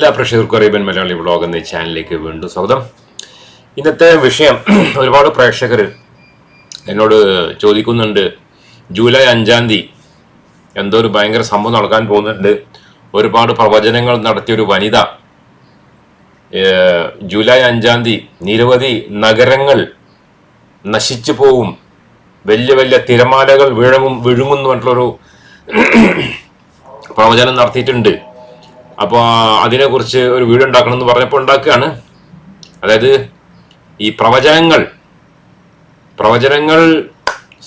എല്ലാ പ്രേക്ഷകർക്കും Arabian Malayali vlog എന്ന ചാനലിലേക്ക് വീണ്ടും സ്വാഗതം. ഇന്നത്തെ വിഷയം ഒരുപാട് പ്രേക്ഷകർ എന്നോട് ചോദിക്കുന്നുണ്ട്. ജൂലൈ അഞ്ചാം തീയതി എന്തോ ഒരു ഭയങ്കര സംഭവം നടക്കാൻ പോകുന്നുണ്ട്. ഒരുപാട് പ്രവചനങ്ങൾ നടത്തിയ ഒരു വനിത ജൂലൈ അഞ്ചാം തീയതി നിരവധി നഗരങ്ങൾ നശിച്ചു പോവും. വലിയ വലിയ തിരമാലകൾ വിഴുങ്ങും വിഴുങ്ങുന്നു പറഞ്ഞിട്ടുള്ളൊരു പ്രവചനം നടത്തിയിട്ടുണ്ട്. അപ്പോൾ അതിനെക്കുറിച്ച് ഒരു വീഡിയോ ഉണ്ടാക്കണം എന്ന് പറഞ്ഞപ്പോൾ ഉണ്ടാക്കുകയാണ്. അതായത് ഈ പ്രവചനങ്ങൾ പ്രവചനങ്ങൾ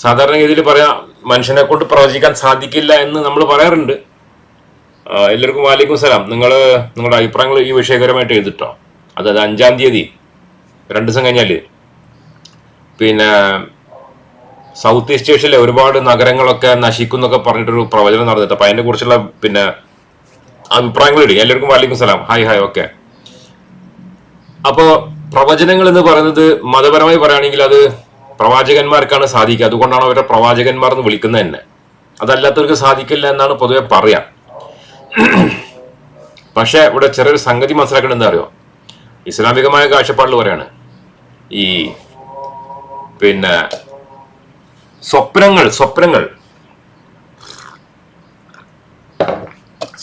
സാധാരണഗതിയിൽ പറയാം മനുഷ്യനെ കൊണ്ട് പ്രവചിക്കാൻ സാധിക്കില്ല എന്ന് നമ്മൾ പറയാറുണ്ട്. എല്ലാവർക്കും വാലിക്കും സലാം. നിങ്ങൾ നിങ്ങളുടെ അഭിപ്രായങ്ങൾ ഈ വിഷയകരമായിട്ട് എഴുതിട്ടോ. അതായത് അഞ്ചാം തീയതി രണ്ട് ദിവസം കഴിഞ്ഞാൽ. പിന്നെ സൗത്ത് ഈസ്റ്റ് ഏഷ്യയിലെ ഒരുപാട് നഗരങ്ങളൊക്കെ നശിക്കുന്നൊക്കെ പറഞ്ഞിട്ടൊരു പ്രവചനം നടന്നിട്ട് അപ്പൊ അതിനെ കുറിച്ചുള്ള പിന്നെ അഭിപ്രായങ്ങൾ ഇടുക എല്ലാവർക്കും വാലിക്കും സലാം. Hi hi okay. അപ്പോ പ്രവചനങ്ങൾ എന്ന് പറയുന്നത് മതപരമായി പറയുകയാണെങ്കിൽ അത് പ്രവാചകന്മാർക്കാണ് സാധിക്കുക. അതുകൊണ്ടാണ് അവരെ പ്രവാചകന്മാർ എന്ന് വിളിക്കുന്നത് തന്നെ. അതല്ലാത്തവർക്ക് സാധിക്കില്ല എന്നാണ് പൊതുവെ പറയാം. പക്ഷെ ഇവിടെ ചെറിയൊരു സംഗതി മനസ്സിലാക്കണം എന്താ അറിയോ? ഇസ്ലാമികമായ കാഴ്ചപ്പാടിൽ പറയാണ്. ഈ പിന്നെ സ്വപ്നങ്ങൾ സ്വപ്നങ്ങൾ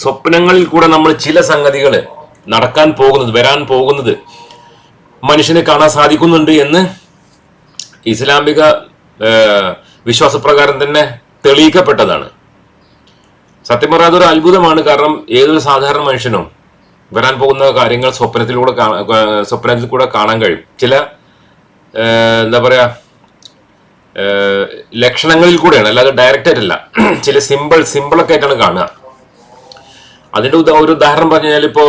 സ്വപ്നങ്ങളിൽ കൂടെ നമ്മൾ ചില സംഗതികൾ നടക്കാൻ പോകുന്നത് വരാൻ പോകുന്നത് മനുഷ്യനെ കാണാൻ സാധിക്കുന്നുണ്ട് എന്ന് ഇസ്ലാമിക വിശ്വാസപ്രകാരം തന്നെ തെളിയിക്കപ്പെട്ടതാണ്. സത്യം പറയാതെ ഒരു അത്ഭുതമാണ്. കാരണം ഏതൊരു സാധാരണ മനുഷ്യനും വരാൻ പോകുന്ന കാര്യങ്ങൾ സ്വപ്നത്തിലൂടെ സ്വപ്നത്തിൽ കൂടെ കാണാൻ കഴിയും. ചില എന്താ പറയാ ലക്ഷണങ്ങളിൽ കൂടെയാണ്. അല്ലാതെ ഡയറക്റ്റ് ആയിട്ടല്ല. ചില സിമ്പിൾ സിമ്പിളൊക്കെ ആയിട്ടാണ് കാണുക. അതിന്റെ ഒരു ഉദാഹരണം പറഞ്ഞു കഴിഞ്ഞാൽ ഇപ്പോ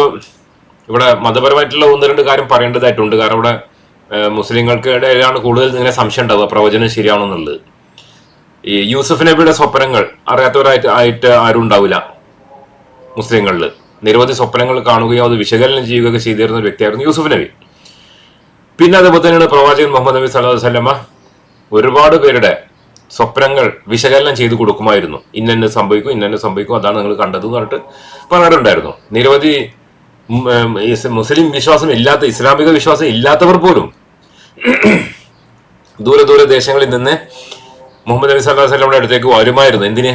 ഇവിടെ മതപരമായിട്ടുള്ള ഒന്ന് രണ്ട് കാര്യം പറയേണ്ടതായിട്ടുണ്ട്. കാരണം ഇവിടെ മുസ്ലിങ്ങൾക്ക് ഇടയിലാണ് കൂടുതൽ ഇങ്ങനെ സംശയം ഉണ്ടാവുക. പ്രവചനം ശരിയാണോ എന്നുള്ളത് ഈ യൂസഫ് നബിയുടെ സ്വപ്നങ്ങൾ അറിയാത്തവരായിട്ട് ആയിട്ട് ആരും ഉണ്ടാവില്ല മുസ്ലിങ്ങളിൽ നിരവധി സ്വപ്നങ്ങൾ കാണുകയോ അത് വിശകലനം ചെയ്യുകയൊക്കെ ചെയ്തിരുന്ന വ്യക്തിയായിരുന്നു യൂസഫ് നബി. പിന്നെ അതുപോലെ തന്നെയാണ് പ്രവാചകൻ മുഹമ്മദ് നബി സല്ലു വല്ലമ്മ ഒരുപാട് പേരുടെ സ്വപ്നങ്ങൾ വിശകലനം ചെയ്തു കൊടുക്കുമായിരുന്നു. ഇന്നെ സംഭവിക്കും ഇന്നെ സംഭവിക്കും അതാണ് നിങ്ങൾ കണ്ടത് എന്ന് പറഞ്ഞിട്ട് പറയാറുണ്ടായിരുന്നു നിരവധി മുസ്ലിം വിശ്വാസം ഇല്ലാത്ത ഇസ്ലാമിക വിശ്വാസം ഇല്ലാത്തവർ പോലും ദൂരെ ദൂരെ ദേശങ്ങളിൽ നിന്ന് മുഹമ്മദ് നബി സല്ലല്ലാഹു അലൈഹി വസല്ലമയുടെ അടുത്തേക്ക് വരുമായിരുന്നു. എന്തിന്?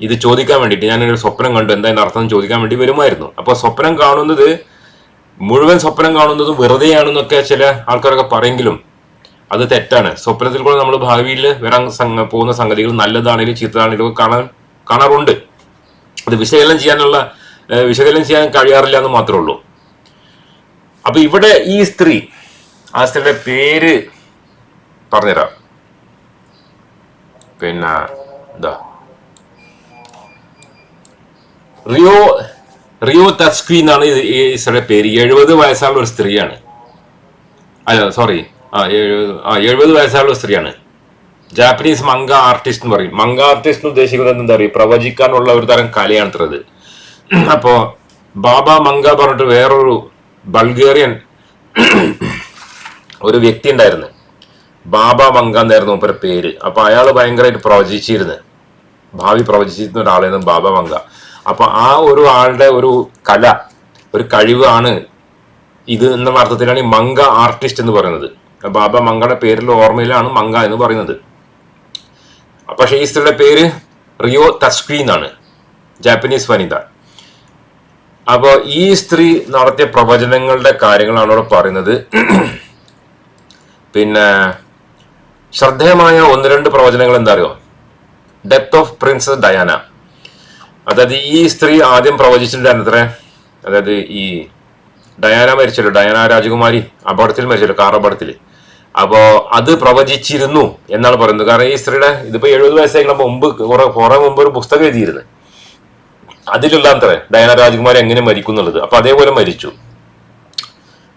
ഇത് ചോദിക്കാൻ വേണ്ടിയിട്ട്. ഞാനൊരു സ്വപ്നം കണ്ടു. എന്താ അർത്ഥം ചോദിക്കാൻ വേണ്ടി വരുമായിരുന്നു. അപ്പോൾ സ്വപ്നം കാണുന്നത് മുഴുവൻ സ്വപ്നം കാണുന്നതും വെറുതെയാണെന്നൊക്കെ ചില ആൾക്കാരൊക്കെ പറയെങ്കിലും അത് തെറ്റാണ്. സ്വപ്നത്തിൽ കൂടെ നമ്മൾ ഭാവിയിൽ വരാൻ പോകുന്ന സംഗതികൾ നല്ലതാണെങ്കിലും ചീത്തതാണെങ്കിലും കാണാൻ കാണാറുണ്ട്. അത് വിശകലനം ചെയ്യാനുള്ള വിശകലനം ചെയ്യാൻ കഴിയാറില്ല എന്ന് മാത്രമേ ഉള്ളൂ. അപ്പൊ ഇവിടെ ഈ സ്ത്രീ ആ സ്ത്രീയുടെ പേര് പറഞ്ഞുതരാം. പിന്നെ എന്താ റിയോ റിയോ തസ്കി എന്നാണ് ഈ സ്ത്രീയുടെ പേര്. എഴുപത് വയസ്സുള്ള ഒരു സ്ത്രീയാണ്. അല്ല സോറി ആ എഴുപത് ആ എഴുപത് വയസ്സുള്ള സ്ത്രീയാണ്. ജാപ്പനീസ് മങ്ക ആർട്ടിസ്റ്റ് എന്ന് പറയും. മങ്ക ആർട്ടിസ്റ്റ് ഉദ്ദേശിക്കുന്നത് എന്താ പറയുക പ്രവചിക്കാനുള്ള ഒരു തരം കലയാണ് ഇത്രത്. അപ്പോ ബാബ മങ്ക പറഞ്ഞിട്ട് വേറൊരു ബൾഗേറിയൻ ഒരു വ്യക്തി ഉണ്ടായിരുന്നു. ബാബ മങ്ക എന്നായിരുന്നു മൂപ്പരെ പേര്. അപ്പൊ അയാൾ ഭയങ്കരമായിട്ട് പ്രവചിച്ചിരുന്നു. ഭാവി പ്രവചിച്ചിരുന്ന ഒരാളായിരുന്നു ബാബ മങ്ക. അപ്പൊ ആ ഒരു ആളുടെ ഒരു കല ഒരു കഴിവാണ് ഇത് എന്നുള്ള അർത്ഥത്തിലാണ് ഈ മങ്ക ആർട്ടിസ്റ്റ് എന്ന് പറയുന്നത്. ബാബ മങ്കയുടെ പേരിൽ ഓർമ്മയിലാണ് മങ്ക എന്ന് പറയുന്നത്. പക്ഷേ ഈ സ്ത്രീയുടെ പേര് റിയോ തസ്കി എന്നാണ്. ജാപ്പനീസ് വനിത. അപ്പോൾ ഈ സ്ത്രീ നടത്തിയ പ്രവചനങ്ങളുടെ കാര്യങ്ങളാണ് അവിടെ പറയുന്നത്. പിന്നെ ശ്രദ്ധേയമായ ഒന്ന് രണ്ട് പ്രവചനങ്ങൾ എന്താ അറിയോ ഡെത്ത് ഓഫ് പ്രിൻസസ് ഡയാന അതായത് ഈ സ്ത്രീ ആദ്യം പ്രവചിച്ചിട്ടുണ്ടായിരുന്നു അത്രേ അതായത് ഈ ഡയാന മരിച്ചല്ലോ ഡയാന രാജകുമാരി അപകടത്തിൽ മരിച്ചല്ലോ കാർ അപകടത്തിൽ അപ്പോ അത് പ്രവചിച്ചിരുന്നു എന്നാണ് പറയുന്നത്. കാരണം ഈ സ്ത്രീയുടെ ഇതിപ്പോ എഴുപത് വയസ്സായി മുമ്പ് കുറെ കുറെ മുമ്പ് ഒരു പുസ്തകം എഴുതിയിരുന്നു. അതിലുള്ള അത്ര ഡയന രാജകുമാരി എങ്ങനെ മരിക്കും എന്നുള്ളത്. അപ്പൊ അതേപോലെ മരിച്ചു.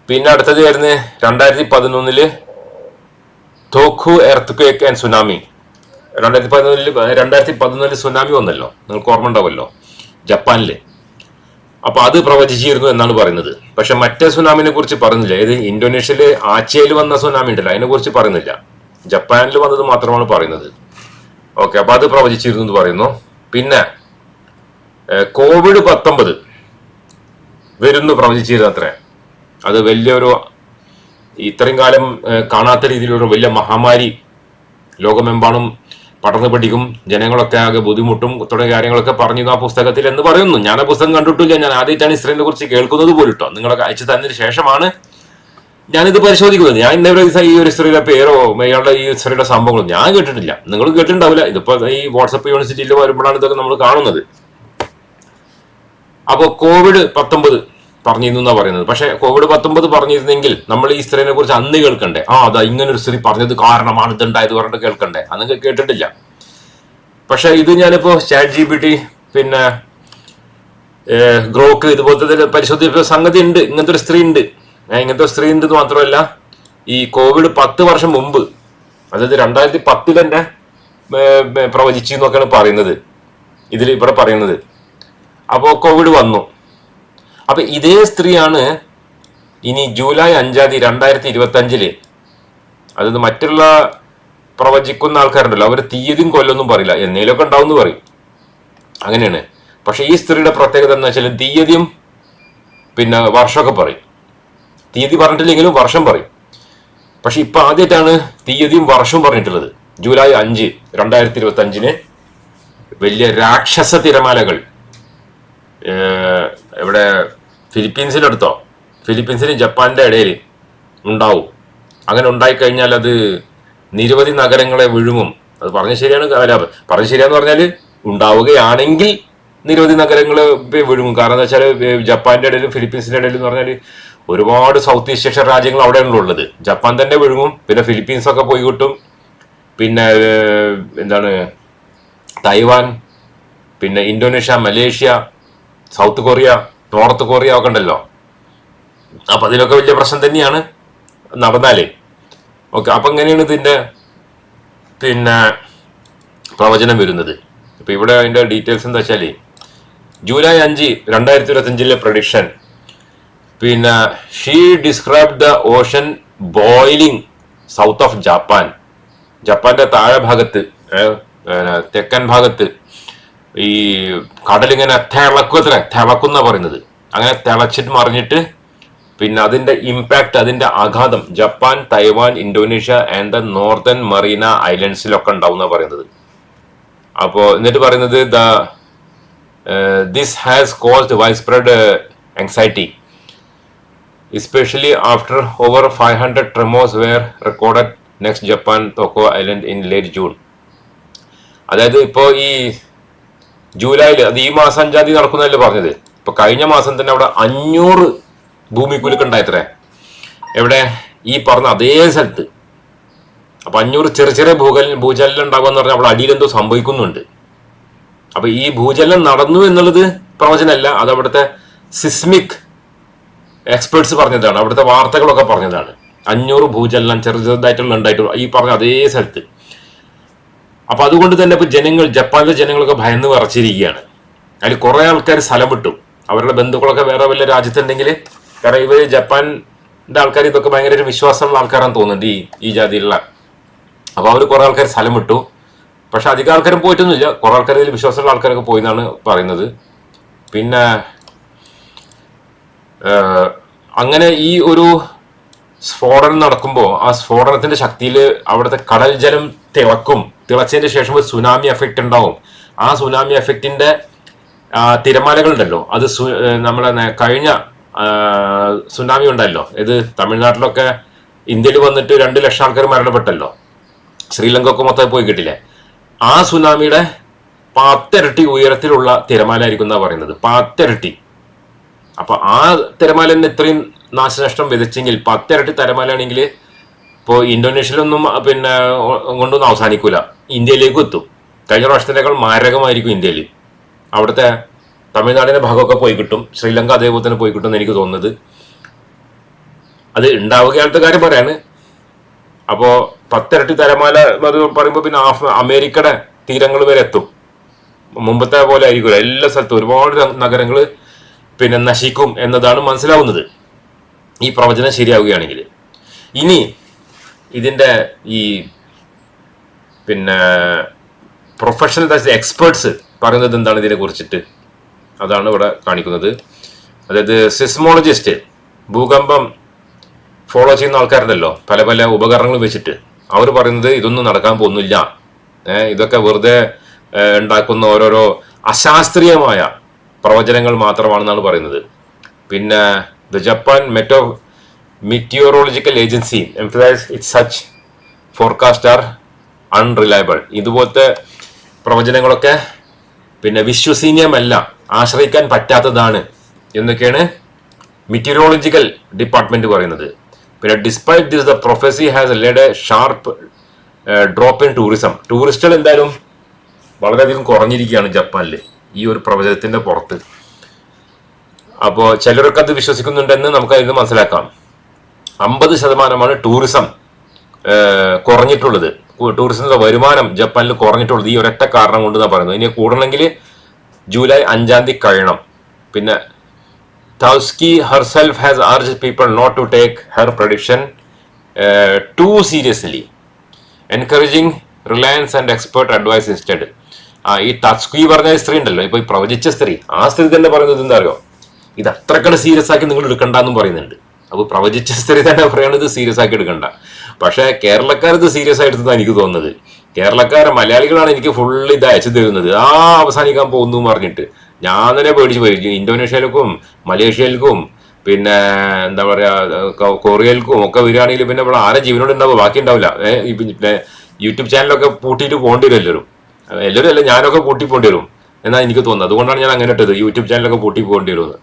പിന്നെ അടുത്തത് ആയിരുന്നു രണ്ടായിരത്തി പതിനൊന്നിൽ Tohoku earthquake and tsunami രണ്ടായിരത്തി പതിനൊന്നിൽ രണ്ടായിരത്തി പതിനൊന്നിൽ സുനാമി വന്നല്ലോ. നിങ്ങൾക്ക് ഓർമ്മ ഉണ്ടാവുമല്ലോ. ജപ്പാനിൽ. അപ്പൊ അത് പ്രവചിച്ചിരുന്നു എന്നാണ് പറയുന്നത്. പക്ഷെ മറ്റേ സുനാമിനെ കുറിച്ച് പറയുന്നില്ല ഇത് ഇന്തോനേഷ്യയിൽ ആച്ചയിൽ വന്ന സുനാമി ഉണ്ടല്ലോ. അതിനെ കുറിച്ച് പറയുന്നില്ല. ജപ്പാനിൽ വന്നത് മാത്രമാണ് പറയുന്നത്. ഓക്കെ അപ്പൊ അത് പ്രവചിച്ചിരുന്നു എന്ന് പറയുന്നു. പിന്നെ കോവിഡ് പത്തൊമ്പത് വരുന്നു പ്രവചിച്ചിരുന്നു അത്ര അത് വലിയൊരു ഇത്രയും കാലം കാണാത്ത രീതിയിലൊരു വലിയ മഹാമാരി ലോകമെമ്പാടും പടർന്നു പിടിക്കും. ജനങ്ങളൊക്കെ ആകെ ബുദ്ധിമുട്ടും തുടങ്ങിയ കാര്യങ്ങളൊക്കെ പറഞ്ഞു ആ പുസ്തകത്തിൽ എന്ന് പറയുന്നു. ഞാൻ ആ പുസ്തകം കണ്ടിട്ടില്ല. ഞാൻ ആദ്യമായിട്ടാണ് ഇസ്രയേലിനെ കുറിച്ച് കേൾക്കുന്നത് പോലും നിങ്ങളൊക്കെ അയച്ചു തന്നതിന് ശേഷമാണ് ഞാനിത് പരിശോധിക്കുന്നത്. ഞാൻ ഇന്നേ ദിവസം ഈ ഒരു സ്ത്രീയുടെ പേരോ ഇയാളുടെ ഈ സ്ത്രീയുടെ സംഭവങ്ങളോ ഞാൻ കേട്ടിട്ടില്ല. നിങ്ങൾ കേട്ടിട്ടുണ്ടാവില്ല. ഇതിപ്പോ ഈ വാട്സപ്പ് യൂണിവേഴ്സിറ്റിയിൽ വരുമ്പോഴാണ് ഇതൊക്കെ നമ്മൾ കാണുന്നത്. അപ്പോൾ കോവിഡ് പത്തൊമ്പത് പറഞ്ഞിരുന്നു എന്നാ പറയുന്നത്. പക്ഷേ കോവിഡ് പത്തൊമ്പത് പറഞ്ഞിരുന്നെങ്കിൽ നമ്മൾ ഈ സ്ത്രീനെ കുറിച്ച് അന്ന് കേൾക്കണ്ടേ? ആ അതാ ഇങ്ങനെ ഒരു സ്ത്രീ പറഞ്ഞത് കാരണമാണ് ഇതുണ്ടായത് പറഞ്ഞിട്ട് കേൾക്കണ്ടേ? അന്ന് കേട്ടിട്ടില്ല. പക്ഷെ ഇത് ഞാനിപ്പോ ചാറ്റ് ജി ബി ടി പിന്നെ ഗ്രോക്ക് ഇതുപോലത്തെ പരിശോധിച്ച സംഗതി ഉണ്ട്. ഇങ്ങനത്തെ ഒരു സ്ത്രീ ഉണ്ട്. ഇങ്ങനത്തെ സ്ത്രീ ഉണ്ട് എന്ന് മാത്രമല്ല ഈ കോവിഡ് പത്ത് വർഷം മുമ്പ് അതായത് രണ്ടായിരത്തി പത്തിൽ തന്നെ പ്രവചിച്ചു എന്നൊക്കെയാണ് പറയുന്നത്. ഇതിൽ ഇവിടെ പറയുന്നത്. അപ്പോൾ കോവിഡ് വന്നു. അപ്പൊ ഇതേ സ്ത്രീയാണ് ഇനി ജൂലൈ അഞ്ചാം തീയതി രണ്ടായിരത്തി ഇരുപത്തി അഞ്ചിൽ അതായത് മറ്റുള്ള പ്രവചിക്കുന്ന ആൾക്കാരുണ്ടല്ലോ അവർ തീയതിയും കൊല്ലൊന്നും പറയില്ല. എന്നേലൊക്കെ ഉണ്ടാവും പറയും. അങ്ങനെയാണ്. പക്ഷേ ഈ സ്ത്രീയുടെ പ്രത്യേകത എന്ന് വെച്ചാൽ തീയതിയും പിന്നെ വർഷമൊക്കെ പറയും. തീയതി പറഞ്ഞിട്ടില്ലെങ്കിലും വർഷം പറയും. പക്ഷെ ഇപ്പൊ ആദ്യമായിട്ടാണ് തീയതിയും വർഷവും പറഞ്ഞിട്ടുള്ളത്. ജൂലൈ അഞ്ച് രണ്ടായിരത്തി ഇരുപത്തി അഞ്ചിന് വലിയ രാക്ഷസ തിരമാലകൾ. ഇവിടെ ഫിലിപ്പീൻസിലെടുത്തോ ഫിലിപ്പീൻസിലും ജപ്പാന്റെ ഇടയിൽ ഉണ്ടാവും. അങ്ങനെ ഉണ്ടായിക്കഴിഞ്ഞാൽ അത് നിരവധി നഗരങ്ങളെ വിഴുങ്ങും. അത് പറഞ്ഞ ശരിയാണ്. അല്ല പറഞ്ഞ ശരിയാന്ന് പറഞ്ഞാൽ ഉണ്ടാവുകയാണെങ്കിൽ നിരവധി നഗരങ്ങൾ വിഴുങ്ങും. കാരണം എന്താ വെച്ചാൽ ജപ്പാന്റെ ഇടയിലും ഫിലിപ്പീൻസിന്റെ ഇടയിലും എന്ന് പറഞ്ഞാൽ ഒരുപാട് സൗത്ത് ഈസ്റ്റ് ഏഷ്യൻ രാജ്യങ്ങൾ അവിടെയാണല്ലോ ഉള്ളത്. ജപ്പാൻ തന്നെ വിഴുങ്ങും. പിന്നെ ഫിലിപ്പീൻസ് ഒക്കെ പോയി കിട്ടും. പിന്നെ എന്താണ്? തൈവാൻ പിന്നെ Indonesia Malaysia South Korea North Korea ഒക്കെ ഉണ്ടല്ലോ. അപ്പൊ അതിലൊക്കെ വലിയ പ്രശ്നം തന്നെയാണ് നടന്നാലേ. ഓക്കെ അപ്പൊ എങ്ങനെയാണ് ഇതിന്റെ പിന്നെ പ്രവചനം വരുന്നത്? ഇപ്പൊ ഇവിടെ അതിന്റെ ഡീറ്റെയിൽസ് എന്താ വെച്ചാൽ ജൂലൈ അഞ്ച് രണ്ടായിരത്തി ഇരുപത്തി അഞ്ചിലെ പ്രഡിക്ഷൻ പിന്നെ she describe the ocean boiling south of Japan ജപ്പാന്റെ താഴെ ഭാഗത്ത് തെക്കൻ ഭാഗത്ത് ഈ കടലിങ്ങനെ തിളക്കും അത്ര തിളക്കുന്ന പറയുന്നത്. അങ്ങനെ തിളച്ചിട്ട് മറിഞ്ഞിട്ട് പിന്നെ അതിന്റെ ഇമ്പാക്ട് അതിന്റെ ആഘാതം Japan Taiwan Indonesia and the northern Mariana ഐലൻഡ്സിലൊക്കെ ഉണ്ടാവും എന്നാ പറയുന്നത്. അപ്പോൾ എന്നിട്ട് പറയുന്നത് the this has caused wide spread anxiety especially after over 500 tremors were recorded next Japan Tokara island in late June അതായത് ഇപ്പോൾ ഈ ജൂലൈയിൽ അത് ഈ മാസം അഞ്ചാം തീയതി നടക്കുന്നതല്ലേ പറഞ്ഞത്? ഇപ്പൊ കഴിഞ്ഞ മാസം തന്നെ അവിടെ അഞ്ഞൂറ് ഭൂമിക്കുലുക്ക് ഉണ്ടായിത്രേ. എവിടെ? ഈ പറഞ്ഞ അതേ സ്ഥലത്ത്. അപ്പൊ അഞ്ഞൂറ് ചെറിയ ചെറിയ ഭൂകൽ ഭൂചലനം ഉണ്ടാകുമെന്ന് പറഞ്ഞാൽ അവിടെ അടിയിൽ എന്തോ സംഭവിക്കുന്നുണ്ട്. അപ്പൊ ഈ ഭൂചലനം നടന്നു എന്നുള്ളത് പ്രവചനമല്ല അത് അവിടുത്തെ സിസ്മിക് എക്സ്പേർട്സ് പറഞ്ഞതാണ്. അവിടുത്തെ വാർത്തകളൊക്കെ പറഞ്ഞതാണ്. അഞ്ഞൂറ് ഭൂചലനം ചെറു ചെറുതായിട്ടുള്ള ഉണ്ടായിട്ടുള്ള ഈ പറഞ്ഞ അതേ സ്ഥലത്ത്. അപ്പൊ അതുകൊണ്ട് തന്നെ ഇപ്പൊ ജനങ്ങൾ ജപ്പാനിലെ ജനങ്ങളൊക്കെ ഭയന്ന് വിറച്ചിരിക്കുകയാണ്. അതിൽ കുറെ ആൾക്കാർ സ്ഥലം വിട്ടു. അവരുടെ ബന്ധുക്കളൊക്കെ വേറെ വല്ല രാജ്യത്തുണ്ടെങ്കിൽ കാരണം ഇവർ ജപ്പാന്റെ ആൾക്കാർ ഇതൊക്കെ ഭയങ്കര ഒരു വിശ്വാസമുള്ള ആൾക്കാരാണെന്ന് തോന്നുന്നുണ്ട് ഈ ഈ ജാതിയിലുള്ള. അപ്പൊ അവർ കുറെ ആൾക്കാർ സ്ഥലം വിട്ടു. പക്ഷെ അധികം ആൾക്കാരും പോയിട്ടൊന്നുമില്ല. കുറെ ആൾക്കാർ ഇതിൽ വിശ്വാസമുള്ള ആൾക്കാരൊക്കെ പോയി എന്നാണ് പറയുന്നത്. പിന്നെ അങ്ങനെ ഈ ഒരു സ്ഫോടനം നടക്കുമ്പോൾ ആ സ്ഫോടനത്തിന്റെ ശക്തിയിൽ അവിടുത്തെ കടൽ ജലം തിളക്കും. തിളച്ചതിന് ശേഷം ഒരു സുനാമി എഫക്റ്റ് ഉണ്ടാവും. ആ സുനാമി എഫക്റ്റിന്റെ തിരമാലകൾ ഉണ്ടല്ലോ അത് സു- നമ്മളെ കഴിഞ്ഞ സുനാമി ഉണ്ടല്ലോ. ഇത് തമിഴ്നാട്ടിലൊക്കെ ഇന്ത്യയിൽ വന്നിട്ട് രണ്ട് ലക്ഷം ആൾക്കാർ മരണപ്പെട്ടല്ലോ. ശ്രീലങ്ക ഒക്കെ മൊത്തം പോയി കിട്ടില്ലേ? ആ സുനാമിയുടെ പത്തിരട്ടി ഉയരത്തിലുള്ള തിരമാലയായിരിക്കും എന്നാ പറയുന്നത്. പത്തിരട്ടി. അപ്പൊ ആ തിരമാല തന്നെ ഇത്രയും നാശനഷ്ടം വിതച്ചെങ്കിൽ പത്തിരട്ടി തിരമാലയാണെങ്കിൽ ഇപ്പോൾ ഇന്തോനേഷ്യയിലൊന്നും പിന്നെ കൊണ്ടൊന്നും അവസാനിക്കൂല. ഇന്ത്യയിലേക്ക് എത്തും കഴിഞ്ഞ പ്രാവശ്യത്തിനേക്കാൾ മാരകമായിരിക്കും ഇന്ത്യയിൽ അവിടുത്തെ തമിഴ്നാടിന്റെ ഭാഗമൊക്കെ പോയി കിട്ടും. ശ്രീലങ്ക അതേപോലെ തന്നെ പോയി കിട്ടും എന്ന് എനിക്ക് തോന്നുന്നത്. അത് ഉണ്ടാവുകയാലത്തെ കാര്യം പറയാണ്. അപ്പോൾ പത്തിരട്ടി തരമാല അത് പറയുമ്പോൾ പിന്നെ ആഫ്- അമേരിക്കയുടെ തീരങ്ങൾ വരെ എത്തും. മുമ്പത്തെ പോലെ ആയിരിക്കില്ല എല്ലാ സ്ഥലത്തും ഒരുപാട് നഗരങ്ങൾ പിന്നെ നശിക്കും എന്നതാണ് മനസ്സിലാവുന്നത്. ഈ പ്രവചനം ശരിയാവുകയാണെങ്കിൽ. ഇനി ഇതിന്റെ ഈ പിന്നെ പ്രൊഫഷണൽ എക്സ്പേർട്സ് പറയുന്നത് എന്താണ് ഇതിനെ കുറിച്ചിട്ട്? അതാണ് ഇവിടെ കാണിക്കുന്നത്. അതായത് സിസ്മോളജിസ്റ്റ് ഭൂകമ്പം ഫോളോ ചെയ്യുന്ന ആൾക്കാരുണ്ടല്ലോ. പല പല ഉപകരണങ്ങൾ വെച്ചിട്ട്. അവർ പറയുന്നത് ഇതൊന്നും നടക്കാൻ പോകുന്നില്ല. ഇതൊക്കെ വെറുതെ ഉണ്ടാക്കുന്ന ഓരോരോ അശാസ്ത്രീയമായ പ്രവചനങ്ങൾ മാത്രമാണെന്നാണ് പറയുന്നത്. പിന്നെ the Japan meteo meteorological agency emphasize it such forecast are unreliable ഇതുപോലത്തെ പ്രവചനങ്ങളൊക്കെ പിന്നെ വിശ്വസനീയമല്ല ആശ്രയിക്കാൻ പറ്റാത്തതാണ് എന്നൊക്കെയാണ് മിറ്റീരിയോളജിക്കൽ ഡിപ്പാർട്ട്മെന്റ് പറയുന്നത്. പിന്നെ despite this the prophecy has led a sharp drop in tourism ടൂറിസ്റ്റുകൾ എന്തായാലും വളരെയധികം കുറഞ്ഞിരിക്കുകയാണ് ജപ്പാനിൽ ഈ ഒരു പ്രവചനത്തിന്റെ പുറത്ത്. അപ്പോൾ ചിലരൊക്കെ അത് വിശ്വസിക്കുന്നുണ്ടെന്ന് നമുക്ക് അതിന് മനസ്സിലാക്കാം. അമ്പത് ശതമാനമാണ് ടൂറിസം കുറഞ്ഞിട്ടുള്ളത്. ടൂറിസത്തിന്റെ വരുമാനം ജപ്പാനിൽ കുറഞ്ഞിട്ടുള്ളത്. ഈ ഒരൊറ്റ കാരണം കൊണ്ട് എന്നാണ് പറയുന്നത്. ഇനി കൂടണമെങ്കിൽ ജൂലൈ അഞ്ചാം തീയതി കഴിയണം. പിന്നെ Tatsuki herself self has urged people not to take prediction prediction too seriously encouraging reliance and expert advice instead ആ ഈ ടസ്കി പറഞ്ഞ സ്ത്രീ ഉണ്ടല്ലോ. ഇപ്പൊ ഈ പ്രവചിച്ച സ്ത്രീ. ആ സ്ത്രീ തന്നെ പറയുന്നത് എന്താ അറിയോ? ഇത് അത്രക്കട് സീരിയസ് ആക്കി നിങ്ങൾ എടുക്കണ്ടെന്നും പറയുന്നുണ്ട്. അപ്പൊ പ്രവചിച്ച സ്ഥിതി തന്നെ പറയുന്നത് സീരിയസ് ആക്കി എടുക്കണ്ട. പക്ഷേ കേരളക്കാർ ഇത് സീരിയസ് ആയിട്ട് എനിക്ക് തോന്നുന്നത്? കേരളക്കാരെ മലയാളികളാണ് എനിക്ക് ഫുള്ള് ഇത് അയച്ചു തരുന്നത്. ആ അവസാനിക്കാൻ പോകുന്നു എന്ന് പറഞ്ഞിട്ട്. ഞാൻ തന്നെ പേടിച്ച് പോയി. ഇന്തോനേഷ്യയിലേക്കും മലേഷ്യയിലേക്കും പിന്നെ എന്താ പറയുക കൊറിയയിലേക്കും ഒക്കെ വരികയാണെങ്കിൽ പിന്നെ ഇവിടെ ആരെ ജീവനോട് ഉണ്ടാവും ബാക്കി ഉണ്ടാവില്ല. പിന്നെ യൂട്യൂബ് ചാനലൊക്കെ പൂട്ടിയിട്ട് പോകേണ്ടി വരും എല്ലാവരും. എല്ലാവരും അല്ല ഞാനൊക്കെ പൂട്ടി പോകേണ്ടി വരും. എന്നാണ് എനിക്ക് തോന്നുന്നത്. അതുകൊണ്ടാണ് ഞാൻ അങ്ങനെ ഇട്ടത്. യൂട്യൂബ് ചാനലൊക്കെ പൂട്ടി പോകേണ്ടി വരുമെന്ന്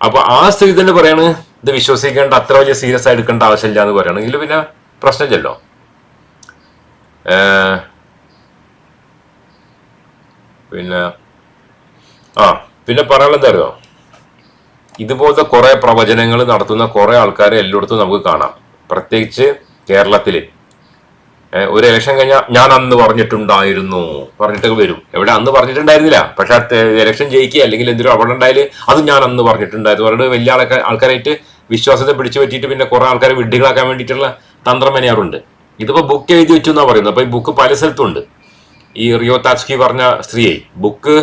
അപ്പൊ ആ സ്ഥിതി തന്നെ പറയാണ് ഇത് വിശ്വസിക്കേണ്ട അത്ര വലിയ സീരിയസ് ആയി എടുക്കേണ്ട ആവശ്യമില്ല എന്ന് പറയുകയാണെങ്കിൽ പിന്നെ പ്രശ്നമില്ലല്ലോ. പിന്നെ ആ പിന്നെ പറയാനുള്ള എന്താ അറിയോ? ഇതുപോലത്തെ കുറെ പ്രവചനങ്ങൾ നടത്തുന്ന കുറെ ആൾക്കാരെ എല്ലായിടത്തും നമുക്ക് കാണാം. പ്രത്യേകിച്ച് കേരളത്തിൽ ഒരു ഇലക്ഷൻ കഴിഞ്ഞാൽ ഞാൻ അന്ന് പറഞ്ഞിട്ടുണ്ടായിരുന്നു. പറഞ്ഞിട്ടൊക്കെ വരും. എവിടെ? അന്ന് പറഞ്ഞിട്ടുണ്ടായിരുന്നില്ല. പക്ഷെ ഇലക്ഷൻ ജയിക്കുക അല്ലെങ്കിൽ എന്തെങ്കിലും അവിടെ ഉണ്ടായാൽ അത് ഞാൻ അന്ന് പറഞ്ഞിട്ടുണ്ടായിരുന്നു. അവരുടെ വലിയ ആൾക്കാർ ആൾക്കാരായിട്ട് വിശ്വാസത്തെ പിടിച്ചു പറ്റിയിട്ട് പിന്നെ കുറെ ആൾക്കാരെ വിഡ്ഢികളാക്കാൻ വേണ്ടിയിട്ടുള്ള തന്ത്രം മെനയാറുണ്ട്. ഇതിപ്പോൾ ബുക്ക് എഴുതി വെച്ചു എന്നാണ് പറയുന്നത്. അപ്പോൾ ഈ ബുക്ക് പല സ്ഥലത്തും ഉണ്ട്. ഈ റിയോ താസ്കി പറഞ്ഞ സ്ത്രീയെ. ബുക്ക്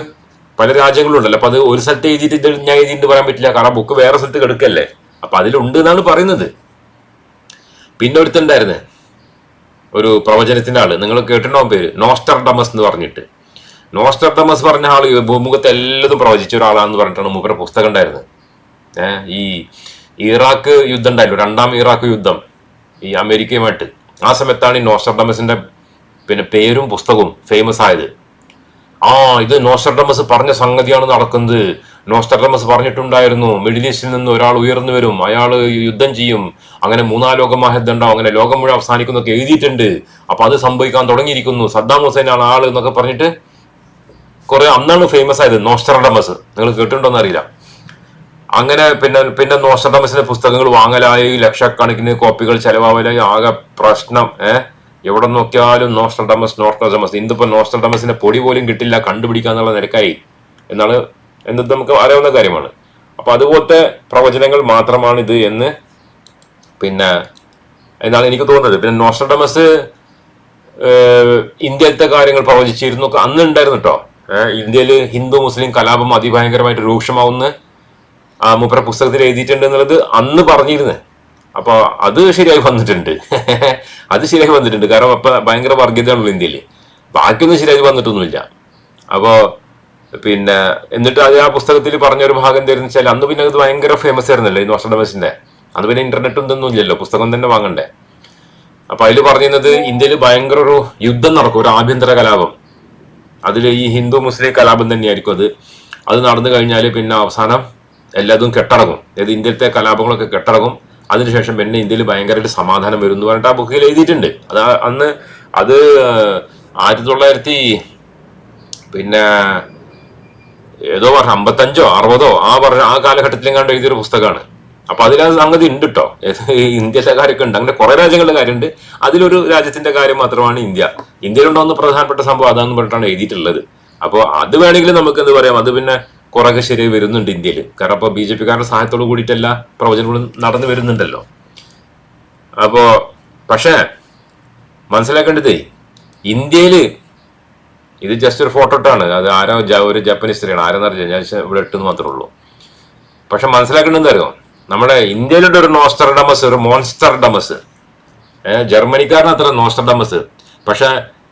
പല രാജ്യങ്ങളുണ്ടല്ലോ അപ്പൊ അത് ഒരു സ്ഥലത്ത് എഴുതിയിട്ട് ഇത് ഞാൻ എഴുതിയിട്ട് പറയാൻ പറ്റില്ല. കാരണം ബുക്ക് വേറെ സ്ഥലത്ത് കിടക്കല്ലേ. അപ്പൊ അതിലുണ്ട് എന്നാണ് പറയുന്നത്. പിന്നെ ഒരുത്തുണ്ടായിരുന്നു ഒരു പ്രവചനത്തിന്റെ ആൾ. നിങ്ങൾ കേട്ടിട്ടുണ്ടാവും പേര്? നോസ്റ്റർ ഡമസ് എന്ന് പറഞ്ഞിട്ട്. നോസ്റ്റർ ഡമസ് പറഞ്ഞ ഈ ഭൂമുഖത്ത് എല്ലാതും പ്രവചിച്ച ഒരാളാണെന്ന് പറഞ്ഞിട്ടാണ് മൂപ്പര പുസ്തകം ഉണ്ടായിരുന്നത്. ഏഹ് ഈ ഇറാഖ് യുദ്ധം ഉണ്ടായല്ലോ രണ്ടാം ഇറാഖ് യുദ്ധം ഈ അമേരിക്കയുമായിട്ട്. ആ സമയത്താണ് ഈ നോസ്റ്റർ ഡമസിന്റെ പിന്നെ പേരും പുസ്തകവും ഫേമസ് ആയത്. ആ ഇത് നോസ്റ്റർഡമസ് പറഞ്ഞ സംഗതിയാണ് നടക്കുന്നത്. നോസ്റ്റർഡമസ് പറഞ്ഞിട്ടുണ്ടായിരുന്നു മിഡിൽ ഈസ്റ്റിൽ നിന്ന് ഒരാൾ ഉയർന്നു വരും അയാൾ യുദ്ധം ചെയ്യും അങ്ങനെ മൂന്നാം ലോക ഉണ്ടാവും അങ്ങനെ ലോകം മുഴുവൻ അവസാനിക്കുന്നൊക്കെ എഴുതിയിട്ടുണ്ട്. അപ്പൊ അത് സംഭവിക്കാൻ തുടങ്ങിയിരിക്കുന്നു. സദ്ദാം ഹുസൈൻ ആണ് ആൾ എന്നൊക്കെ പറഞ്ഞിട്ട് കുറെ അന്നാണ് ഫേമസ് ആയത് നോസ്റ്റർഡമസ് നിങ്ങൾ കേട്ടിട്ടുണ്ടോന്ന് അറിയില്ല. അങ്ങനെ പിന്നെ പിന്നെ നോസ്റ്റർഡമസിന്റെ പുസ്തകങ്ങൾ വാങ്ങലായി ലക്ഷക്കണക്കിന് കോപ്പികൾ ചെലവാവലായി ആകെ പ്രശ്നം ഏഹ് എവിടെ നോക്കിയാലും നോസ്റ്റർഡമസ് നോസ്റ്റർഡമസ് ഇന്നിപ്പോ നോസ്റ്റർഡമസിന്റെ പൊടി പോലും കിട്ടില്ല കണ്ടുപിടിക്കാന്നുള്ള നിരക്കായി. എന്നാണ് എന്നത് നമുക്ക് അറിയാവുന്ന കാര്യമാണ്. അപ്പൊ അതുപോലത്തെ പ്രവചനങ്ങൾ മാത്രമാണ് ഇത് എന്ന് പിന്നെ എന്നാണ് എനിക്ക് തോന്നുന്നത്. പിന്നെ നോസ്റ്റഡമസ് ഇന്ത്യത്തെ കാര്യങ്ങൾ പ്രവചിച്ചിരുന്നു. അന്ന് ഉണ്ടായിരുന്നു കേട്ടോ ഇന്ത്യയിൽ ഹിന്ദു മുസ്ലിം കലാപം അതിഭയങ്കരമായിട്ട് രൂക്ഷമാവുന്ന ആ മൂപ്പര പുസ്തകത്തിൽ എഴുതിയിട്ടുണ്ട് എന്നുള്ളത് അന്ന് പറഞ്ഞിരുന്നു. അപ്പൊ അത് ശരിയായി വന്നിട്ടുണ്ട്. അത് ശരിയായി വന്നിട്ടുണ്ട്. കാരണം അപ്പൊ ഭയങ്കര വർഗീയതയാണല്ലോ ഇന്ത്യയിൽ ബാക്കിയൊന്നും ശരിയായി വന്നിട്ടൊന്നുമില്ല. അപ്പോ പിന്നെ എന്നിട്ട് അത് ആ പുസ്തകത്തിൽ പറഞ്ഞ ഒരു ഭാഗം എന്തായിരുന്നു വെച്ചാൽ അന്ന് പിന്നെ അത് ഭയങ്കര ഫേമസ് ആയിരുന്നല്ലോ ഈ നോസ്റ്റഡമസിന്റെ അന്ന് പിന്നെ ഇന്റർനെറ്റ് ഒന്നും ഇല്ലല്ലോ പുസ്തകം തന്നെ വാങ്ങണ്ടേ. അപ്പൊ അതിൽ പറഞ്ഞിരുന്നത് ഇന്ത്യയിൽ ഭയങ്കര ഒരു യുദ്ധം നടക്കും ഒരു ആഭ്യന്തര കലാപം. അതിൽ ഈ ഹിന്ദു മുസ്ലിം കലാപം തന്നെയായിരിക്കും അത്. അത് നടന്നു കഴിഞ്ഞാൽ പിന്നെ അവസാനം എല്ലാതും കെട്ടടങ്ങും. അതായത് ഇന്ത്യയിലത്തെ കലാപങ്ങളൊക്കെ കെട്ടടങ്ങും. അതിനുശേഷം പിന്നെ ഇന്ത്യയിൽ ഭയങ്കരമായിട്ട് സമാധാനം വരും എന്ന് പറഞ്ഞിട്ട് ആ ബുക്കിൽ എഴുതിയിട്ടുണ്ട്. അത് അന്ന് അത് ആയിരത്തി തൊള്ളായിരത്തി പിന്നെ ഏതോ പറഞ്ഞ അമ്പത്തഞ്ചോ അറുപതോ ആ പറഞ്ഞ ആ കാലഘട്ടത്തിലും കണ്ട് എഴുതിയൊരു പുസ്തകമാണ്. അപ്പൊ അതിൽ ആ സംഗതി ഉണ്ട് കേട്ടോ ഇന്ത്യയിലെ കാര്യമൊക്കെ ഉണ്ട്. അങ്ങനെ കുറെ രാജ്യങ്ങളുടെ കാര്യമുണ്ട്. അതിലൊരു രാജ്യത്തിന്റെ കാര്യം മാത്രമാണ് ഇന്ത്യ. ഇന്ത്യയിലുണ്ടാവുന്ന പ്രധാനപ്പെട്ട സംഭവം അതാന്ന് പറഞ്ഞിട്ടാണ് എഴുതിയിട്ടുള്ളത്. അപ്പോൾ അത് വേണമെങ്കിൽ നമുക്ക് എന്ത് പറയാം? അത് പിന്നെ കുറേ ശരി വരുന്നുണ്ട് ഇന്ത്യയിൽ. കാരണം അപ്പൊ ബി ജെ പിക്കാരുടെ സഹായത്തോട് കൂടിയിട്ടല്ല പ്രവചനങ്ങളും നടന്നു വരുന്നുണ്ടല്ലോ. അപ്പോ പക്ഷേ മനസ്സിലാക്കേണ്ടതേ ഇന്ത്യയിൽ ഇത് ജസ്റ്റ് ഒരു ഫോട്ടോ ഇട്ടാണ്. അത് ആരോ ഒരു ജാപ്പനീസ് സ്ത്രീയാണ്. ആരെന്നറിയാം ഞാൻ ഇവിടെ ഇട്ടെന്ന് മാത്രമേ ഉള്ളൂ. പക്ഷെ മനസ്സിലാക്കേണ്ടത് അറിയോ നമ്മുടെ ഇന്ത്യയിലുണ്ട് ഒരു നോസ്റ്റർ ഡമസ് ഒരു മോൺസ്റ്റർ ഡമസ് ജർമ്മനിക്കാരൻ അത്ര നോസ്റ്റർ ഡമസ് പക്ഷെ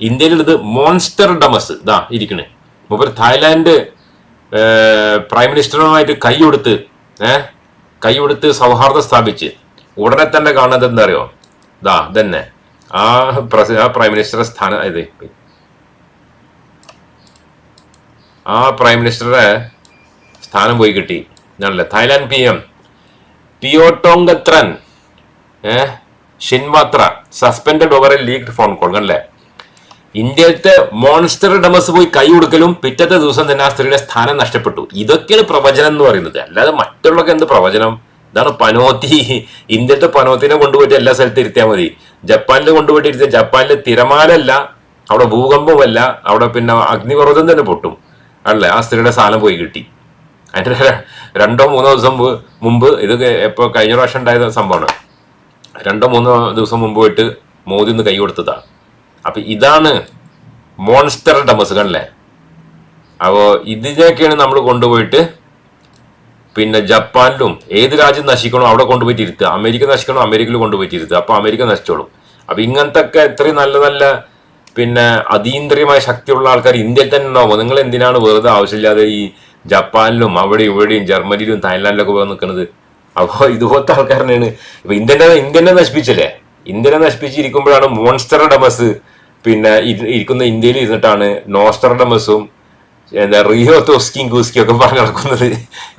ഇന്ത്യയിലുള്ളത് മോൺസ്റ്റർ ഡമസ് ഇതാ ഇരിക്കണേ. മുപ്പർ തായ്ലാന്റ് പ്രൈം മിനിസ്റ്ററുമായിട്ട് കൈ കൊടുത്ത് ഏഹ് കൈ കൊടുത്ത് സൗഹാർദ്ദം സ്ഥാപിച്ച് ഉടനെ തന്നെ കാണുന്നത് എന്താ അറിയോ? ഇതാ തന്നെ ആ പ്രസ ആ പ്രൈം മിനിസ്റ്റർ സ്ഥാനം ഇത് ആ പ്രൈം മിനിസ്റ്ററുടെ സ്ഥാനം പോയി കിട്ടി. ഞാനല്ലേ Thailand P M Paetongtarn uh Shinawatra suspended over a leaked phone call കണ്ടല്ലേ? ഇന്ത്യയിലത്തെ മോൺസ്റ്റർ ഡമസ് പോയി കൈ കൊടുക്കലും പിറ്റത്തെ ദിവസം തന്നെ ആ സ്ത്രീയുടെ സ്ഥാനം നഷ്ടപ്പെട്ടു. ഇതൊക്കെയാണ് പ്രവചനം എന്ന് പറയുന്നത്. അല്ലാതെ മറ്റുള്ളവർക്ക് എന്ത് പ്രവചനം? ഇതാണ് പനോത്തി. ഇന്ത്യത്തെ പനോത്തിനെ കൊണ്ടുപോയിട്ട് എല്ലാ സ്ഥലത്തും ഇരുത്തിയാൽ മതി. ജപ്പാനിൽ കൊണ്ടുപോയിട്ട് ഇരുത്തിയാൽ ജപ്പാനിലെ തിരമാലല്ല അവിടെ ഭൂകമ്പമല്ല അവിടെ പിന്നെ അഗ്നിപർവതം തന്നെ പൊട്ടും. അല്ലേ ആ സ്ത്രീയുടെ സാധനം പോയി കിട്ടി. അതിന്റെ രണ്ടോ മൂന്നോ ദിവസം മുമ്പ് ഇത് എപ്പോ കഴിഞ്ഞ പ്രാവശ്യം ഉണ്ടായ സംഭവമാണ്. രണ്ടോ മൂന്നോ ദിവസം മുമ്പ് പോയിട്ട് മോദി ഒന്ന് കൈ കൊടുത്തതാണ് അപ്പം ഇതാണ് മോൺസ്റ്റർ ഡമസ് കണ്ടല്ലേ? അപ്പോൾ ഇതിനെയൊക്കെയാണ് നമ്മൾ കൊണ്ടുപോയിട്ട് പിന്നെ ജപ്പാനിലും ഏത് രാജ്യം നശിക്കണോ അവിടെ കൊണ്ടുപോയിട്ട് ഇരുത്തുക അമേരിക്ക നശിക്കണോ? അമേരിക്കയിൽ കൊണ്ടുപോയിട്ട് ഇരുത്തുക അപ്പോൾ അമേരിക്ക നശിച്ചോളും. അപ്പം ഇങ്ങനത്തെ ഒക്കെ എത്രയും നല്ല നല്ല പിന്നെ അതീന്ദ്രിയമായ ശക്തിയുള്ള ആൾക്കാർ ഇന്ത്യയിൽ തന്നെ ഉണ്ടാവും. നിങ്ങൾ എന്തിനാണ് വെറുതെ ആവശ്യമില്ലാതെ ഈ ജപ്പാനിലും അവിടെ ഇവിടെയും ജർമ്മനിയിലും തായ്ലാൻഡിലൊക്കെ പോകാൻ നിൽക്കുന്നത്? അപ്പോൾ ഇതുപോലത്തെ ആൾക്കാരനാണ് ഇപ്പൊ ഇന്ത്യനെ ഇന്ത്യനെ നശിപ്പിച്ചല്ലേ? ഇന്ത്യനെ നശിപ്പിച്ചിരിക്കുമ്പോഴാണ് മോൺസ്റ്റർ ഡമസ് പിന്നെ ഇരിക്കുന്ന ഇന്ത്യയിൽ ഇരുന്നിട്ടാണ് നോസ്റ്റർ ഡമസും എന്താ റിയോ തോസ്കിയും കൂസ്കിയും ഒക്കെ പറഞ്ഞു നടക്കുന്നത്.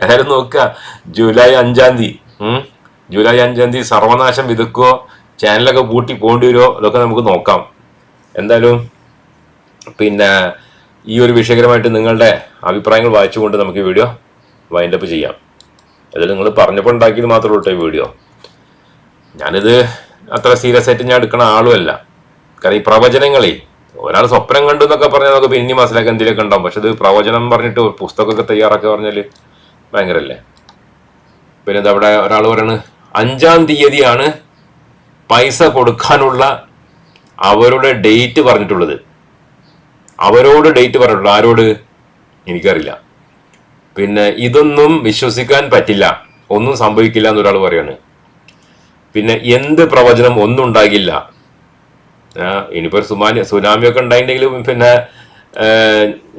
ഏതായാലും നോക്കുക. ജൂലൈ അഞ്ചാം തീയതി ജൂലൈ അഞ്ചാം തീയതി സർവനാശം വിതക്കോ ചാനലൊക്കെ പൂട്ടി പോകേണ്ടി വരുമോ അതൊക്കെ നമുക്ക് നോക്കാം. എന്തായാലും പിന്നെ ഈ ഒരു വിഷയകരമായിട്ട് നിങ്ങളുടെ അഭിപ്രായങ്ങൾ വായിച്ചുകൊണ്ട് നമുക്ക് ഈ വീഡിയോ വൈൻഡപ്പ് ചെയ്യാം. അതിൽ നിങ്ങൾ പറഞ്ഞപ്പോൾ ഉണ്ടാക്കിയത് മാത്രമേ ഉള്ളൂ ഈ വീഡിയോ. ഞാനിത് അത്ര സീരിയസ് ആയിട്ട് ഞാൻ എടുക്കുന്ന ആളുമല്ല. കാരണം ഈ പ്രവചനങ്ങളെ ഒരാൾ സ്വപ്നം കണ്ടു എന്നൊക്കെ പറഞ്ഞാൽ നമുക്ക് പിന്നെ മനസ്സിലാക്കി എന്തിലൊക്കെ ഉണ്ടാവും. പക്ഷെ ഇത് പ്രവചനം പറഞ്ഞിട്ട് ഒരു പുസ്തകമൊക്കെ തയ്യാറാക്കി പറഞ്ഞാൽ ഭയങ്കരല്ലേ? പിന്നെ അവിടെ ഒരാൾ പറയാണ് അഞ്ചാം തീയതിയാണ് പൈസ കൊടുക്കാനുള്ള അവരുടെ ഡേറ്റ് പറഞ്ഞിട്ടുള്ളത്. അവരോട് ഡേറ്റ് പറഞ്ഞിട്ടുള്ളത് ആരോട്? എനിക്കറിയില്ല. പിന്നെ ഇതൊന്നും വിശ്വസിക്കാൻ പറ്റില്ല. ഒന്നും സംഭവിക്കില്ല എന്നൊരാൾ പറയാണ്. പിന്നെ എന്ത് പ്രവചനം ഒന്നും ഉണ്ടാകില്ല. ഇനിയിപ്പോ സുമാനി സുനാമി ഒക്കെ ഉണ്ടായിട്ടുണ്ടെങ്കിലും പിന്നെ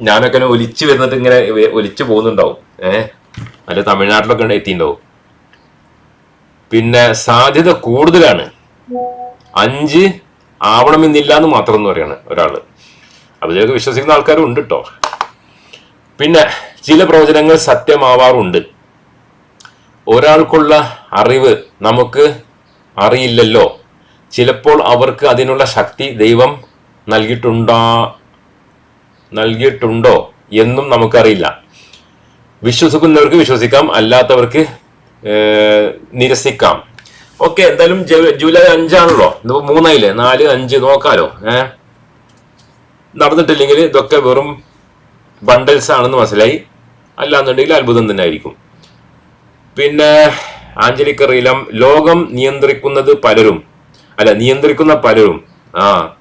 ഞാനൊക്കെ ഒലിച്ചു വരുന്നിട്ട് ഇങ്ങനെ ഒലിച്ചു പോകുന്നുണ്ടാവും. ഏഹ് അല്ല തമിഴ്നാട്ടിലൊക്കെ എത്തിയിട്ടുണ്ടാവും. പിന്നെ സാധ്യത കൂടുതലാണ്. അഞ്ച് ആവണമെന്നില്ല എന്ന് മാത്രം എന്ന് പറയാണ് ഒരാൾ. അപ്പൊ ഇതിലൊക്കെ വിശ്വസിക്കുന്ന ആൾക്കാരും ഉണ്ട് കേട്ടോ പിന്നെ ചില പ്രവചനങ്ങൾ സത്യമാവാറുണ്ട്. ഒരാൾക്കുള്ള അറിവ് നമുക്ക് അറിയില്ലല്ലോ. ചിലപ്പോൾ അവർക്ക് അതിനുള്ള ശക്തി ദൈവം നൽകിയിട്ടുണ്ടാ നൽകിയിട്ടുണ്ടോ എന്നും നമുക്കറിയില്ല. വിശ്വസിക്കുന്നവർക്ക് വിശ്വസിക്കാം അല്ലാത്തവർക്ക് നിരസിക്കാം. ഓക്കെ എന്തായാലും ജൂലൈ അഞ്ചാണല്ലോ. മൂന്നായില്ലേ? നാല് അഞ്ച് നോക്കാലോ. ഏഹ് നടന്നിട്ടില്ലെങ്കിൽ ഇതൊക്കെ വെറും ബണ്ടൽസ് ആണെന്ന് മനസ്സിലായി. അല്ലാന്നുണ്ടെങ്കിൽ അത്ഭുതം തന്നെ ആയിരിക്കും. പിന്നെ ആഞ്ചലിക്ക ലോകം നിയന്ത്രിക്കുന്നത് പലരും. അല്ല നിയന്ത്രിക്കുന്ന പലരും. ആ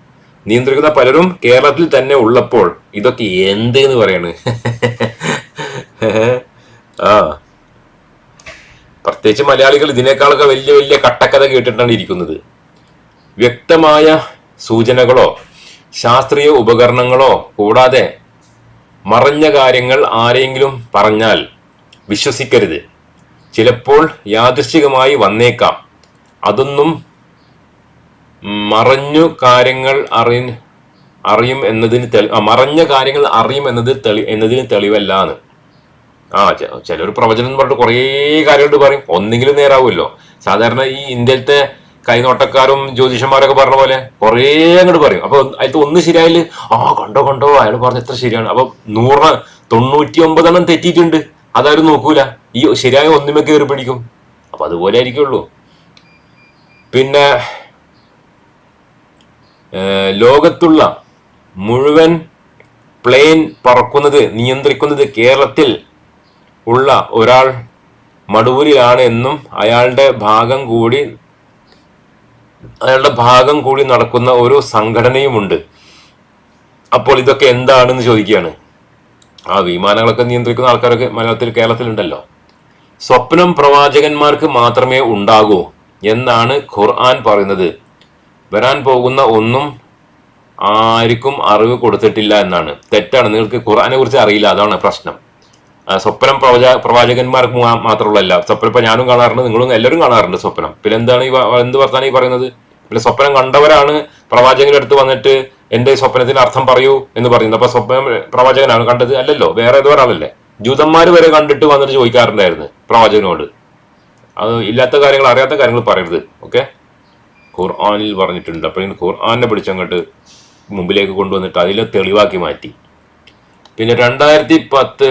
നിയന്ത്രിക്കുന്ന പലരും കേരളത്തിൽ തന്നെ ഉള്ളപ്പോൾ ഇതൊക്കെ എന്ത് എന്ന് പറയാണ്? ആ. പ്രത്യേകിച്ച് മലയാളികൾ ഇതിനേക്കാളൊക്കെ വലിയ വലിയ കട്ടക്കഥ കേട്ടിട്ടാണ് ഇരിക്കുന്നത്. വ്യക്തമായ സൂചനകളോ ശാസ്ത്രീയ ഉപകരണങ്ങളോ കൂടാതെ മറഞ്ഞ കാര്യങ്ങൾ ആരെങ്കിലും പറഞ്ഞാൽ വിശ്വസിക്കരുത്. ചിലപ്പോൾ യാദൃശ്ചികമായി വന്നേക്കാം. അതൊന്നും മറഞ്ഞു കാര്യങ്ങൾ അറി അറിയും എന്നതിന് തെളി മറഞ്ഞ കാര്യങ്ങൾ അറിയും എന്നത് തെളി എന്നതിന് തെളിവല്ലാന്ന്. ആ ചിലർ പ്രവചനം എന്ന് പറഞ്ഞിട്ട് കുറേ കാര്യങ്ങൾ പറയും. ഒന്നെങ്കിലും നേരാവുമല്ലോ. സാധാരണ ഈ ഇന്ത്യയിലത്തെ കൈനോട്ടക്കാരും ജ്യോതിഷന്മാരൊക്കെ പറഞ്ഞ പോലെ കുറേ അങ്ങോട്ട് പറയും. അപ്പൊ അതിലത്തെ ഒന്ന് ശരിയായില്ല ആ കണ്ടോ കണ്ടോ അയാൾ പറഞ്ഞ എത്ര ശരിയാണ്. അപ്പൊ നൂറ് തൊണ്ണൂറ്റി ഒമ്പതെണ്ണം തെറ്റിയിട്ടുണ്ട്. അതാരും നോക്കൂല. ഈ ശരിയായ ഒന്നുമേ കയറി പിടിക്കും. അപ്പൊ അതുപോലെ ആയിരിക്കുള്ളൂ. പിന്നെ ലോകത്തുള്ള മുഴുവൻ പ്ലെയിൻ പറക്കുന്നത് നിയന്ത്രിക്കുന്നത് കേരളത്തിൽ ഉള്ള ഒരാൾ മടവൂരിലാണ് എന്നും അയാളുടെ ഭാഗം കൂടി അയാളുടെ ഭാഗം കൂടി നടക്കുന്ന ഒരു സംഘടനയുമുണ്ട്. അപ്പോൾ ഇതൊക്കെ എന്താണെന്ന് ചോദിക്കുകയാണ്. ആ വിമാനങ്ങളൊക്കെ നിയന്ത്രിക്കുന്ന ആൾക്കാരൊക്കെ മലയാളത്തിൽ കേരളത്തിലുണ്ടല്ലോ. സ്വപ്നം പ്രവാചകന്മാർക്ക് മാത്രമേ ഉണ്ടാകൂ എന്നാണ് ഖുർആൻ പറയുന്നത്. വരാൻ പോകുന്ന ഒന്നും ആർക്കും അറിവ് കൊടുത്തിട്ടില്ല എന്നാണ്. തെറ്റാണ്. നിങ്ങൾക്ക് ഖുർആനെ കുറിച്ച് അറിയില്ല. അതാണ് പ്രശ്നം. സ്വപ്നം പ്രവച പ്രവാചകന്മാർക്ക് മാത്രമുള്ളല്ല സ്വപ്നം ഇപ്പൊ ഞാനും കാണാറുണ്ട് നിങ്ങളും എല്ലാവരും കാണാറുണ്ട് സ്വപ്നം. പിന്നെ എന്താണ് ഈ എന്ത് വർത്താനം ഈ പറയുന്നത്? പിന്നെ സ്വപ്നം കണ്ടവരാണ് പ്രവാചകന്റെ അടുത്ത് വന്നിട്ട് എന്റെ സ്വപ്നത്തിന് അർത്ഥം പറയൂ എന്ന് പറയുന്നത്. അപ്പൊ സ്വപ്നം പ്രവാചകനാണ് കണ്ടത് അല്ലല്ലോ വേറെ ഏതോ ഒരാളല്ലേ? ജൂതന്മാർ വരെ കണ്ടിട്ട് വന്നിട്ട് ചോദിക്കാറുണ്ടായിരുന്നു പ്രവാചകനോട്. അത് ഇല്ലാത്ത കാര്യങ്ങൾ അറിയാത്ത കാര്യങ്ങൾ പറയരുത് ഓക്കെ? ഖുർആാനിൽ പറഞ്ഞിട്ടുണ്ട്. അപ്പോൾ ഖുർആാനെ പിടിച്ചങ്ങോട്ട് മുമ്പിലേക്ക് കൊണ്ടുവന്നിട്ട് അതിലെ തെളിവാക്കി മാറ്റി. പിന്നെ രണ്ടായിരത്തി പത്ത്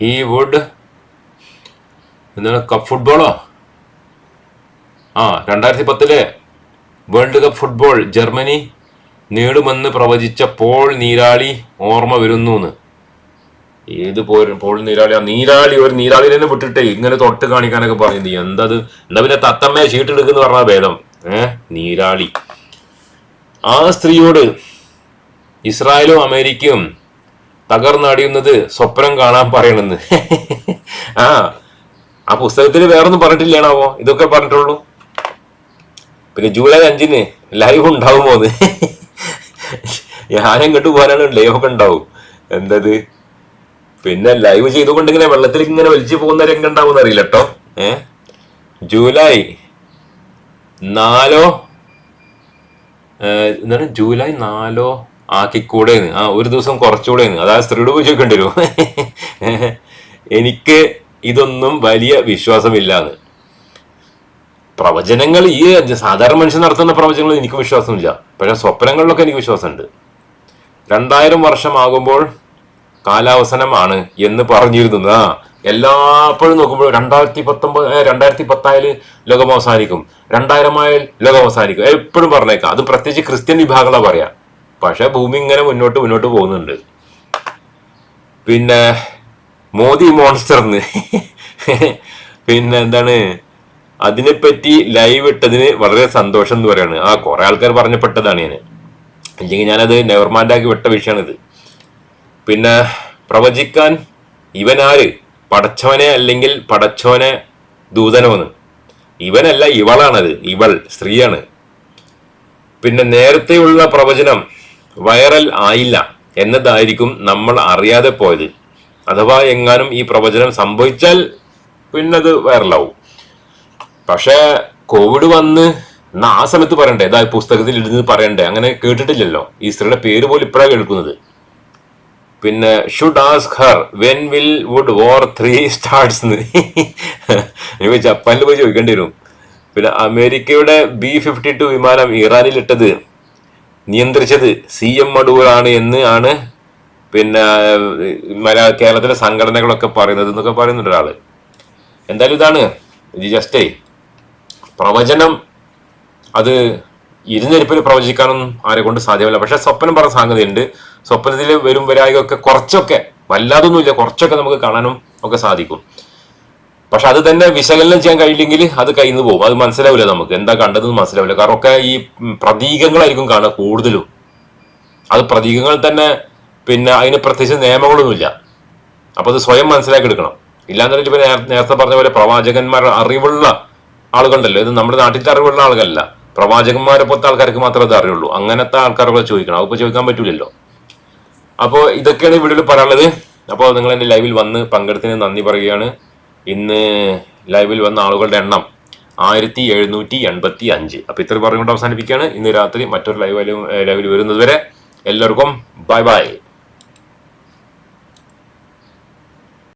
ഹീ വുഡ് എന്താണ്? കപ്പ് ഫുട്ബോളോ ആ രണ്ടായിരത്തി പത്തിലെ വേൾഡ് കപ്പ് ഫുട്ബോൾ ജർമ്മനി നേടുമെന്ന് പ്രവചിച്ച പോൾ നീരാളി ഓർമ്മ വരുന്നു എന്ന് ഏത് പോരും പോൾ നീരാളി? ആ നീരാളി ഒരു നീരാളി തന്നെ വിട്ടിട്ടേ. ഇങ്ങനെ തൊട്ട് കാണിക്കാനൊക്കെ പറയുന്നത് എന്തത്? എന്താ പിന്നെ തത്തമ്മയെ ചീട്ടെടുക്കുന്ന പറഞ്ഞ ഭേദം. ഏ? നീരാളി. ആ സ്ത്രീയോട് ഇസ്രായേലും അമേരിക്കയും തകർന്നടിയുന്നത് സ്വപ്നം കാണാൻ പറയണെന്ന്. ആ ആ പുസ്തകത്തിൽ വേറൊന്നും പറഞ്ഞിട്ടില്ലാണാവോ? ഇതൊക്കെ പറഞ്ഞിട്ടുള്ളൂ. പിന്നെ ജൂലൈ അഞ്ചിന് ലൈവ് ഉണ്ടാവുമോ അത്? ഞാൻ ഇങ്ങോട്ട് പോകാനാണ് ലൈവ് ഒക്കെ ഉണ്ടാവും. എന്തത്? പിന്നെ ലൈവ് ചെയ്തുകൊണ്ട് ഇങ്ങനെ വെള്ളത്തിൽ ഇങ്ങനെ വലിച്ചു പോകുന്ന രംഗം ഉണ്ടാവും അറിയില്ല കേട്ടോ ഏ? ജൂലൈ നാലോ എന്താണ്? ജൂലൈ നാലോ ആക്കിക്കൂടെ ആ ഒരു ദിവസം കുറച്ചുകൂടെ അതായത് സ്ത്രീയുടെ ചോദിക്കേണ്ടി വരും എനിക്ക് ഇതൊന്നും വലിയ വിശ്വാസമില്ലാന്ന്. പ്രവചനങ്ങൾ ഈ സാധാരണ മനുഷ്യൻ നടത്തുന്ന പ്രവചനങ്ങൾ എനിക്ക് വിശ്വാസമില്ല. പക്ഷെ സ്വപ്നങ്ങളിലൊക്കെ എനിക്ക് വിശ്വാസമുണ്ട്. രണ്ടായിരം വർഷമാകുമ്പോൾ കാലാവസനമാണ് എന്ന് പറഞ്ഞിരുന്നു ആ എല്ലാപ്പോഴും നോക്കുമ്പോൾ രണ്ടായിരത്തി പത്തൊമ്പത് രണ്ടായിരത്തി പത്തായാൽ ലോകം അവസാനിക്കും. രണ്ടായിരം ആയാൽ ലോകം അവസാനിക്കും. എപ്പോഴും പറഞ്ഞേക്കാം. അത് പ്രത്യേകിച്ച് ക്രിസ്ത്യൻ വിഭാഗങ്ങളാണ് പറയാ. പക്ഷെ ഭൂമി ഇങ്ങനെ മുന്നോട്ട് മുന്നോട്ട് പോകുന്നുണ്ട്. പിന്നെ മോദി മോൺസ്റ്റർന്ന് പിന്നെ എന്താണ്? അതിനെപ്പറ്റി ലൈവ് ഇട്ടതിന് വളരെ സന്തോഷം എന്ന് പറയാണ്. ആ കുറെ ആൾക്കാർ പറഞ്ഞപ്പെട്ടതാണ് ഞാൻ. അല്ലെങ്കിൽ ഞാനത് നെവർമാൻഡാക്കി വിട്ട വിഷയമാണിത്. പിന്നെ പ്രവചിക്കാൻ ഇവനാര്? പടച്ചവനെ അല്ലെങ്കിൽ പടച്ചവനെ ദൂതനോന്ന്. ഇവനല്ല ഇവളാണത്. ഇവൾ സ്ത്രീയാണ്. പിന്നെ നേരത്തെയുള്ള പ്രവചനം വൈറൽ ആയില്ല എന്നതായിരിക്കും നമ്മൾ അറിയാതെ പോയത്. അഥവാ എങ്ങാനും ഈ പ്രവചനം സംഭവിച്ചാൽ പിന്നത് വൈറലാവും. പക്ഷേ കോവിഡ് വന്ന് എന്നാ ആ സമയത്ത് പറയണ്ടേ ഇതാ പുസ്തകത്തിൽ ഇടുന്നത് പറയണ്ടേ അങ്ങനെ കേട്ടിട്ടില്ലല്ലോ. ഈ സ്ത്രീയുടെ പേര് പോലും ഇപ്പോഴാണ് കേൾക്കുന്നത്. പിന്നെ should ask her when will would war three starts ഇവ ജപ്പാനിൽ പോയി ചോദിക്കേണ്ടി വരും. പിന്നെ അമേരിക്കയുടെ ബി ഫിഫ്റ്റി ടു വിമാനം ഇറാനിൽ ഇട്ടത് നിയന്ത്രിച്ചത് സി എം അടൂരാണ് എന്ന് ആണ് പിന്നെ മലയാള കേരളത്തിലെ സംഘടനകളൊക്കെ പറയുന്നത് എന്നൊക്കെ പറയുന്നുണ്ട് ഒരാൾ. എന്തായാലും ഇതാണ് ഇത് ജസ്റ്റേ. പ്രവചനം അത് ഇരുന്നിരിപ്പിൽ പ്രവചിക്കാനൊന്നും ആരെ കൊണ്ട് സാധ്യമല്ല. പക്ഷെ സ്വപ്നം പറഞ്ഞ സാധ്യതയുണ്ട്. സ്വപ്നത്തിൽ വരും വരായൊക്കെ കുറച്ചൊക്കെ വല്ലാതൊന്നുമില്ല കുറച്ചൊക്കെ നമുക്ക് കാണാനും ഒക്കെ സാധിക്കും. പക്ഷെ അത് തന്നെ വിശകലനം ചെയ്യാൻ കഴിയില്ലെങ്കിൽ അത് കയ്യിൽ നിന്ന് പോകും. അത് മനസ്സിലാവില്ല നമുക്ക്. എന്താ കണ്ടതെന്ന് മനസ്സിലാവില്ല. കാരണം ഒക്കെ ഈ പ്രതീകങ്ങളായിരിക്കും കാണുക കൂടുതലും. അത് പ്രതീകങ്ങൾ തന്നെ പിന്നെ അതിന് പ്രത്യേകിച്ച് നിയമങ്ങളൊന്നുമില്ല. അപ്പോൾ അത് സ്വയം മനസ്സിലാക്കി എടുക്കണം ഇല്ലാന്നുണ്ടെങ്കിൽ ഇപ്പൊ നേര- നേരത്തെ പറഞ്ഞ പോലെ പ്രവാചകന്മാർ അറിവുള്ള ആളുകളുണ്ടല്ലോ. ഇത് നമ്മുടെ നാട്ടിലത്തെ അറിവുള്ള ആളുകളല്ല. പ്രവാചകന്മാരെ പോലത്തെ ആൾക്കാർക്ക് മാത്രമേ അത് അറിയുള്ളൂ. അങ്ങനത്തെ ആൾക്കാരൊക്കെ ചോദിക്കണം. അതിപ്പോ ചോദിക്കാൻ പറ്റില്ലല്ലോ അപ്പോൾ ഇതൊക്കെയാണ് ഈ വീഡിയോയിൽ പറയാനുള്ളത്. അപ്പോൾ നിങ്ങൾ എന്റെ ലൈവിൽ വന്ന് പങ്കെടുത്തതിന് നന്ദി പറയുകയാണ്. ഇന്ന് ലൈവിൽ വന്ന ആളുകളുടെ എണ്ണം ആയിരത്തി എഴുന്നൂറ്റി എൺപത്തി അഞ്ച് അപ്പോൾ ഇത്ര പറഞ്ഞുകൊണ്ട് അവസാനിപ്പിക്കുകയാണ്. ഇന്ന് രാത്രി മറ്റൊരു ലൈവ് ലൈവിൽ വരുന്നത് വരെ എല്ലാവർക്കും ബൈ ബൈ